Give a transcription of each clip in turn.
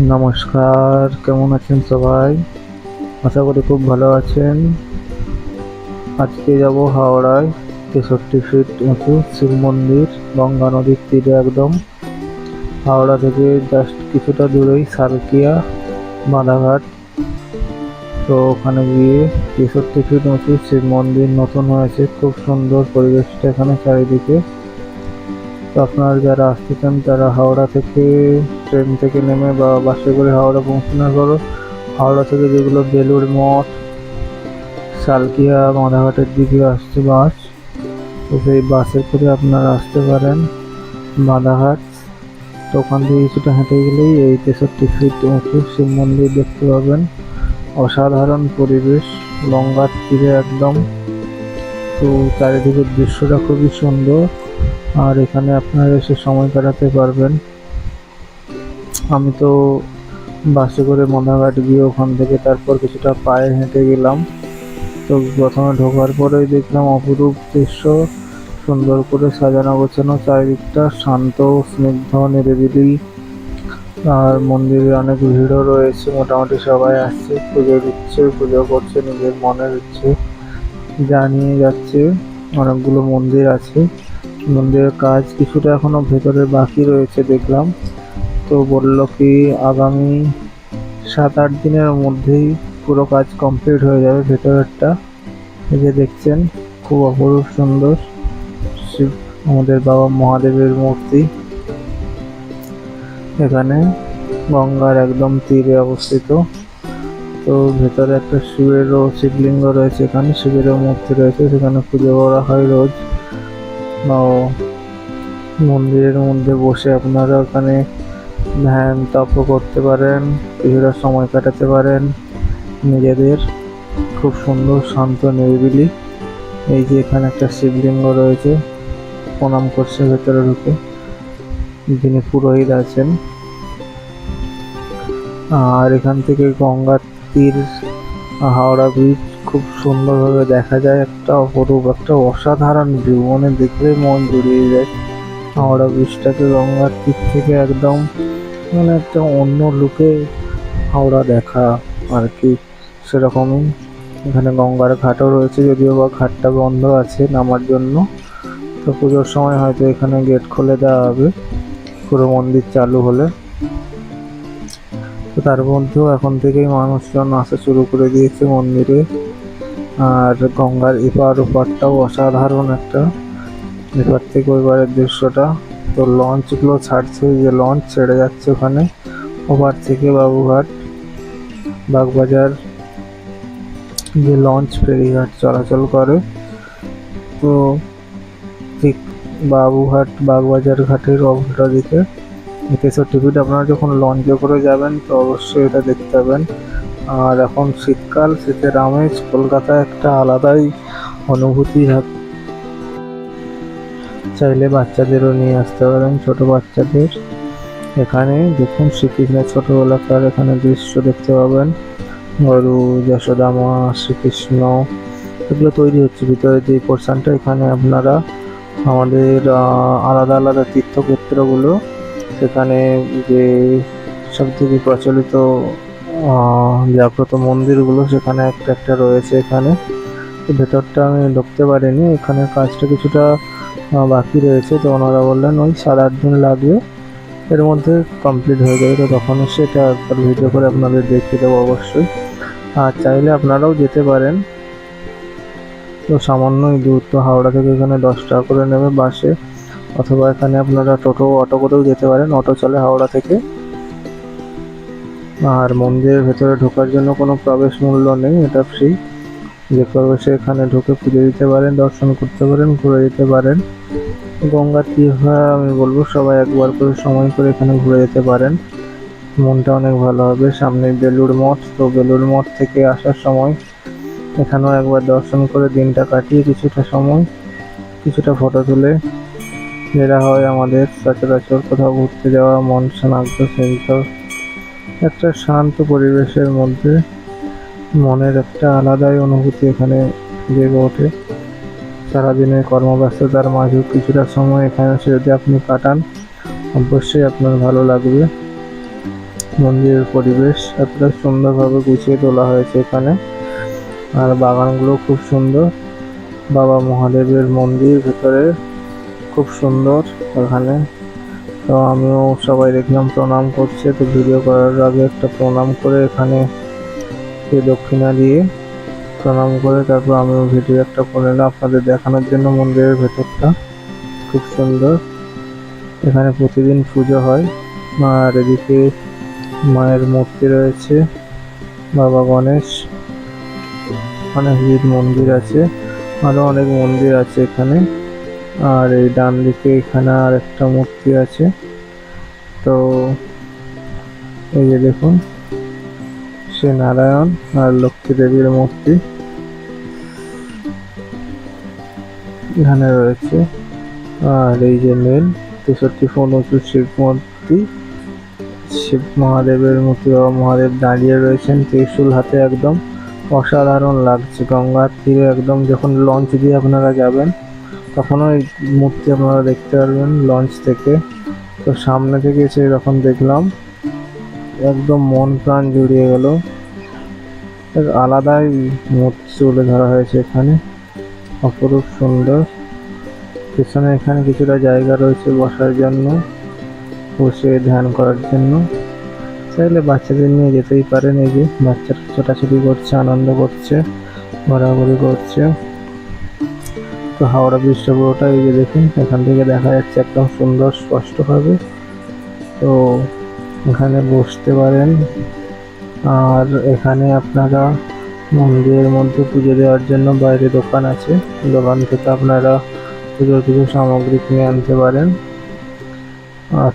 নমস্কার, কেমন আছেন সবাই? আশা করি খুব ভালো আছেন। আজকে যাব হাওড়ায়, তেষট্টি ফিট উঁচু শিব মন্দির, গঙ্গা নদীর তীরে একদম। হাওড়া থেকে জাস্ট কিছুটা দূরেই সারকিয়া বাঁধাঘাট। তো ওখানে গিয়ে তেষট্টি ফিট উঁচু শিব মন্দির নতুন হয়েছে। খুব সুন্দর পরিবেশটা এখানে চারিদিকে। আপনারা যারা আসতে চান তারা হাওড়া থেকে ট্রেন থেকে নেমে বা বাসে করে হাওড়া পৌঁছানোর পরও হাওড়া থেকে যেগুলো বেলুর মঠ সালকিয়া মাধাঘাটের দিকে আসছে বাস। তো সেই বাসে করে আপনারা আসতে পারেন মাধাঘাট তো ওখান থেকে কিছুটা হেঁটে গেলেই এই তেষট্টি ফিট উঁচু শিব মন্দির দেখতে পাবেন। অসাধারণ পরিবেশ, গঙ্গার তীরে একদম। তো চারিদিকের দৃশ্যটা খুবই সুন্দর। আর এখানে আপনারা এসে সময় কাটাতে পারবেন। আমি তো বাসে করে মনাঘাট গিয়ে ওখান থেকে তারপর কিছুটা পায়ে হেঁটে গেলাম। তো প্রথমে ঢোকার পরেই দেখলাম অপরূপ দৃশ্য, সুন্দর করে সাজানো গোছানো চারিদিকটা শান্ত, স্নিগ্ধ, নিরিবিলি। আর মন্দিরে অনেক ভিড়ও রয়েছে, মোটামুটি সবাই আসছে, পুজো দিচ্ছে, পুজো করছে, নিজের মনের ইচ্ছে জানিয়ে যাচ্ছে। অনেকগুলো মন্দির আছে। মন্দিরের কাজ কিছুটা এখনও ভেতরে বাকি রয়েছে দেখলাম। তো বলল কি, আগামী সাত আট দিনের মধ্যেই পুরো কাজ কমপ্লিট হয়ে যাবে ভেতরেরটা। এই যে দেখছেন, খুব অপরূপ সুন্দর শিব, আমাদের বাবা মহাদেবের মূর্তি। এখানে গঙ্গার একদম তীরে অবস্থিত। তো ভেতরে একটা শিবেরও শিবলিঙ্গ রয়েছে এখানে, শিবেরও মূর্তি রয়েছে, সেখানে পুজো করা হয় রোজ। মন্দিরের মধ্যে বসে আপনারা ওখানে ধ্যান তপ করতে পারেন, কিছুটা সময় কাটাতে পারেন। নিজেদের খুব সুন্দর, শান্ত, নিরিবিলি এই যে এখানে একটা শিবলিঙ্গ রয়েছে, প্রণাম করছে ভেতরে ঢুকে। যিনি পুরোহিত আছেন। আর এখান থেকে গঙ্গার তীর, হাওড়া ব্রিজ খুব সুন্দরভাবে দেখা যায়। একটা অপরূপ, একটা অসাধারণ ভিউ মানে দেখলে মন জুড়িয়ে যায়। হাওড়া ব্রিজটাকে গঙ্গার তীর থেকে একদম মানে একটা অন্য লুকে হাওড়া দেখা আর কি। সেরকমই। এখানে গঙ্গার ঘাটও রয়েছে যদিও বা ঘাটটা বন্ধ আছে নামার জন্য। তো পুজোর সময় হয়তো এখানে গেট খুলে দেওয়া হবে। পুরো মন্দির চালু হলে। তো তার মধ্যেও এখন থেকেই মানুষজন আসা শুরু করে দিয়েছে মন্দিরে। আর গঙ্গার এপার ওপারটাও অসাধারণ একটা। এপার থেকে ওইবারের দৃশ্যটা। তো লঞ্চগুলো ছাড়ছে যে লঞ্চ ছেড়ে যাচ্ছে ওখানে। ওপার থেকে বাবুঘাট, বাগবাজার, যে লঞ্চ ফেরিঘাট চলাচল করে। তো ঠিক বাবুঘাট, বাগবাজার ঘাটের অবস্থা দিকে তেষট্টি ফিট আপনারা যখন লঞ্চে করে যাবেন, তো অবশ্যই এটা দেখতে পাবেন। আর এখন শীতকাল, শীতের আমেজ, কলকাতায় একটা আলাদাই অনুভূতি চাইলে বাচ্চাদেরও নিয়ে আসতে পারেন ছোট বাচ্চাদের। এখানে দেখুন শ্রীকৃষ্ণের ছোটবেলাকার এখানে দৃশ্য দেখতে পাবেন। গরু যশোদা মা শ্রীকৃষ্ণ, এগুলো তৈরি হচ্ছে। ভিতরে যে পোর্শনটা এখানে আপনারা আমাদের আলাদা আলাদা তীর্থক্ষেত্রগুলো, সেখানে যে সব থেকে প্রচলিত জাগ্রত মন্দিরগুলো সেখানে একটা একটা রয়েছে এখানে। ভেতরটা আমি ঢুকতে পারিনি, এখানে কাজটা কিছুটা বাকি রয়েছে। তো ওনারা বললেন, ওই সাত আট দিন লাগবে। এর মধ্যে কমপ্লিট হয়ে যাবে। তো তখন সেটা একবার ভিডিও করে আপনাদের দেখিয়ে দেবো অবশ্যই। আর চাইলে আপনারাও যেতে পারেন। তো সামান্যই দূর তো হাওড়া থেকে এখানে দশ টাকা করে নেবে বাসে। অথবা এখানে আপনারা টোটো, অটো করেও যেতে পারেন। অটো চলে হাওড়া থেকে। আর মন্দিরের ভেতরে ঢোকার জন্য কোনো প্রবেশ মূল্য নেই, এটা ফ্রি যে প্রবেশে এখানে ঢুকে পুজো দিতে পারেন, দর্শন করতে পারেন, ঘুরে যেতে পারেন। গঙ্গার তীর হয়ে আমি বলব সবাই একবার করে সময় করে এখানে ঘুরে যেতে পারেন। মনটা অনেক ভালো হবে। সামনে বেলুড় মঠ, তো বেলুড় মঠ থেকে আসার সময় এখানেও একবার দর্শন করে দিনটা কাটিয়ে কিছুটা সময়, কিছুটা ফটো তুলে যেটা হয় আমাদের সচরাচর কোথাও ঘুরতে যাওয়া, মন শনাক্ত শান্ত একটা শান্ত পরিবেশের মধ্যে মনের একটা আলাদাই অনুভূতি এখানে জেগে ওঠে। সারাদিনের কর্মব্যস্ততার মাঝেও কিছুটা সময় এখানে এসে যদি আপনি কাটান, অবশ্যই আপনার ভালো লাগবে। মন্দিরের পরিবেশ এতটা সুন্দরভাবে গুছিয়ে তোলা হয়েছে এখানে। আর বাগানগুলো খুব সুন্দর। বাবা মহাদেবের মন্দির ভেতরে খুব সুন্দর এখানে। তো আমিও সবাই দেখলাম প্রণাম করছে, তো ভিডিও করার আগে একটা প্রণাম করে এখানে দক্ষিণা দিয়ে প্রণাম করে তারপর আমিও ভিডিও একটা করে নিলাম। আপনাদের দেখানোর জন্য মন্দিরের ভেতরটা খুব সুন্দর। এখানে প্রতিদিন পুজো হয়। আর এদিকে মায়ের মূর্তি রয়েছে, বাবা গণেশ গণেশজির মন্দির আছে, আরও অনেক মন্দির আছে এখানে। আর এই ডান দিকে এখানে আর একটা মূর্তি আছে। তো এই যে দেখুন শ্রী নারায়ণ আর লক্ষ্মী দেবীর মূর্তি এখানে রয়েছে। আর এই যে মেন, তেষট্টি ফোন উঁচু শিব মূর্তি, শিব মহাদেবের মূর্তি বাবা মহাদেব দাঁড়িয়ে রয়েছেন ত্রিশূল হাতে একদম। অসাধারণ লাগছে গঙ্গার তীরে একদম, যখন লঞ্চ দিয়ে আপনারা যাবেন তখন ওই মূর্তি আপনারা দেখতে পারবেন লঞ্চ থেকে। তো সামনে থেকে এসে যখন দেখলাম, একদম মন প্রাণ জুড়িয়ে গেল। আলাদাই মূর্তি তুলে ধরা হয়েছে এখানে। অপরূপ সুন্দর। পেছনে এখানে কিছুটা জায়গা রয়েছে বসার জন্য, বসে ধ্যান করার জন্য। চাইলে বাচ্চাদের নিয়ে যেতেই পারেন, এই যে বাচ্চারা ছোটাছুটি করছে, আনন্দ করছে, ঘোরাঘুরি করছে। তো হাওড়া ব্রিজটা পুরোটা এই যে দেখুন, এখান থেকে দেখা যাচ্ছে একদম সুন্দর, স্পষ্টভাবে। তো এখানে বসতে পারেন। আর এখানে আপনারা মন্দিরের মধ্যে পুজো দেওয়ার জন্য বাইরে দোকান আছে। দোকান থেকে আপনারা পুজোর কিছু সামগ্রী কিনে আনতে পারেন। আর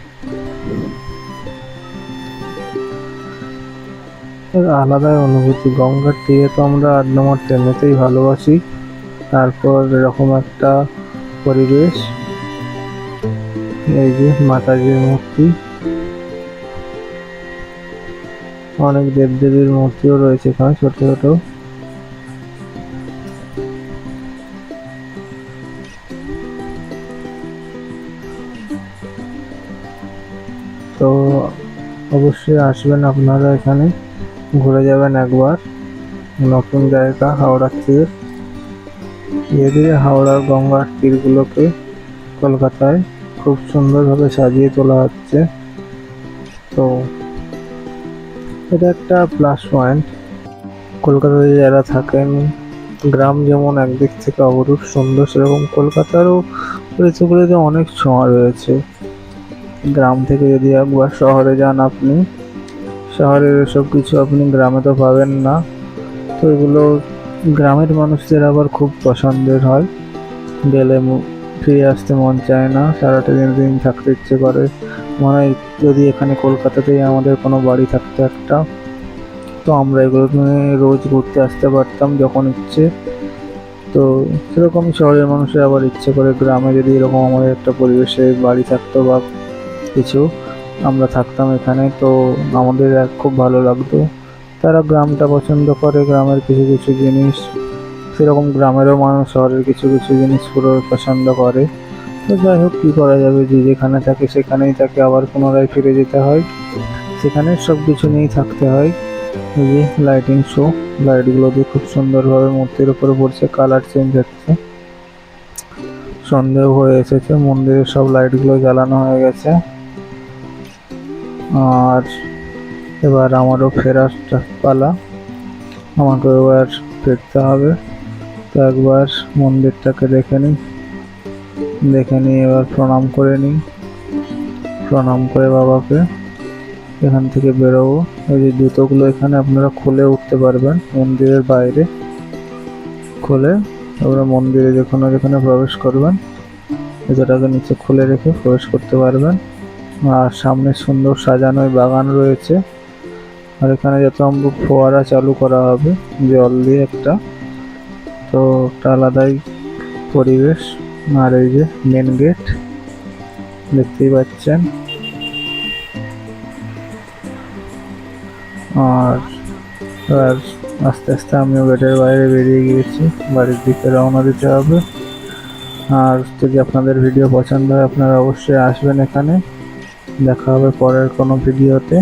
আলাদাই অনুভূতি। গঙ্গার তীরে তো আমরা আট নম্বর ট্রেনেতেই ভালোবাসি। তারপর এরকম একটা পরিবেশ। এই যে মাতাজির মূর্তি। অনেক দেবদেবীর মূর্তিও রয়েছে এখানে ছোট ছোট। তো অবশ্যই আসবেন আপনারা এখানে। ঘুরে যাবেন একবার। নতুন জায়গা, হাওড়া তীর ধীরে ধীরে হাওড়ার গঙ্গার তীরগুলোকে কলকাতায় খুব সুন্দরভাবে সাজিয়ে তোলা হচ্ছে। তো এটা একটা প্লাস পয়েন্ট কলকাতাতে যারা থাকেন, গ্রাম যেমন একদিক থেকে অবরূপ সুন্দর, সেরকম কলকাতারও পরিচয়গুলিতে অনেক ছোঁয়া রয়েছে। গ্রাম থেকে যদি একবার শহরে যান আপনি, শহরের এসব কিছু আপনি গ্রামে তো পাবেন না। তো এগুলো গ্রামের মানুষদের আবার খুব পছন্দের হয়। গেলে ফিরে আসতে মন চায় না, সারাটা দিন দিন থাকতে ইচ্ছে করে। মনে হয় যদি এখানে কলকাতাতেই আমাদের কোনো বাড়ি থাকতো একটা, তো আমরা এগুলো রোজ ঘুরতে আসতে পারতাম যখন ইচ্ছে। তো সেরকম শহরের মানুষের আবার ইচ্ছে করে গ্রামে যদি এরকম আমাদের একটা পরিবেশে বাড়ি থাকতো বা কিছু, আমরা থাকতাম এখানে, তো আমাদের খুব ভালো লাগতো। তারা গ্রামটা পছন্দ করে, গ্রামের কিছু কিছু জিনিস, সেরকম গ্রামেরও মানুষ, শহরের কিছু কিছু জিনিস পুরো পছন্দ করে। তো যাই হোক, কী করা যাবে? যে যেখানে থাকে সেখানেই তাকে আবার পুনরায় ফিরে যেতে হয়। সেখানে সব কিছু নিয়েই থাকতে হয়। এই যে লাইটিং শো লাইটগুলো দিয়ে খুব সুন্দরভাবে মূর্তির উপরে পড়ছে কালার চেঞ্জ হচ্ছে। সন্দেহ হয়ে এসেছে মন্দিরের সব লাইটগুলো জ্বালানো হয়ে গেছে। আর এবার আমারও ফেরার পালা। আমাকে এবার ফিরতে হবে। তো একবার মন্দিরটাকে দেখে নিই। দেখে নিই এবার প্রণাম করে নিই। প্রণাম করে বাবাকে। এখান থেকে বেরোবো। ওই যে জুতোগুলো এখানে আপনারা খুলে উঠতে পারবেন মন্দিরের বাইরে। খুলে তারপরে মন্দিরে যেখানে যেখানে প্রবেশ করবেন জুতোটাকে নিচে খুলে রেখে প্রবেশ করতে পারবেন। আর সামনে সুন্দর সাজানো বাগান রয়েছে। আর এখানে যত সম্ভব ফোয়ারা চালু করা হবে, জল দিয়ে একটা, তো একটা আলাদাই পরিবেশ। আর এই যে মেন গেট দেখতেই পাচ্ছেন। আর আর আস্তে আস্তে আমিও গেটের বাইরে বেরিয়ে গিয়েছি, বাড়ির দিকে রওনা দিতে হবে। আর যদি আপনাদের ভিডিও পছন্দ হয়, আপনারা অবশ্যই আসবেন এখানে। দেখা হবে পরের কোনো ভিডিওতে